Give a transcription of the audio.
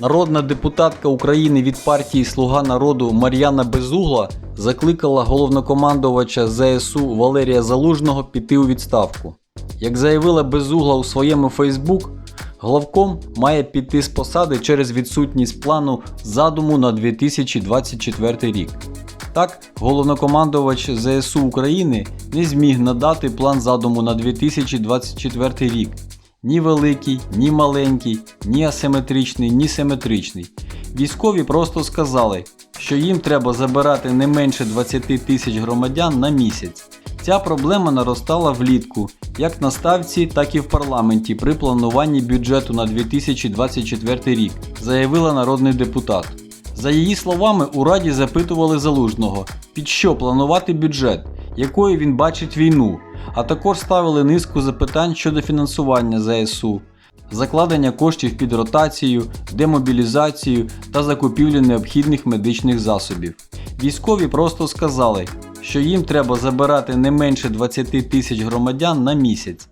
Народна депутатка України від партії Слуга народу Мар'яна Безугла закликала головнокомандувача ЗСУ Валерія Залужного піти у відставку. Як заявила Безугла у своєму Фейсбук, главком має піти з посади через відсутність плану задуму на 2024 рік. Так, головнокомандувач ЗСУ України не зміг надати план задуму на 2024 рік. Ні великий, ні маленький, ні асиметричний, ні симетричний. Військові просто сказали, що їм треба забирати не менше 20 тисяч громадян на місяць. Ця проблема наростала влітку, як на ставці, так і в парламенті при плануванні бюджету на 2024 рік, заявила народний депутат. За її словами, у Раді запитували Залужного, під що планувати бюджет, якою він бачить війну, а також ставили низку запитань щодо фінансування ЗСУ, закладення коштів під ротацію, демобілізацію та закупівлю необхідних медичних засобів. Військові просто сказали, що їм треба забирати не менше 20 тисяч громадян на місяць.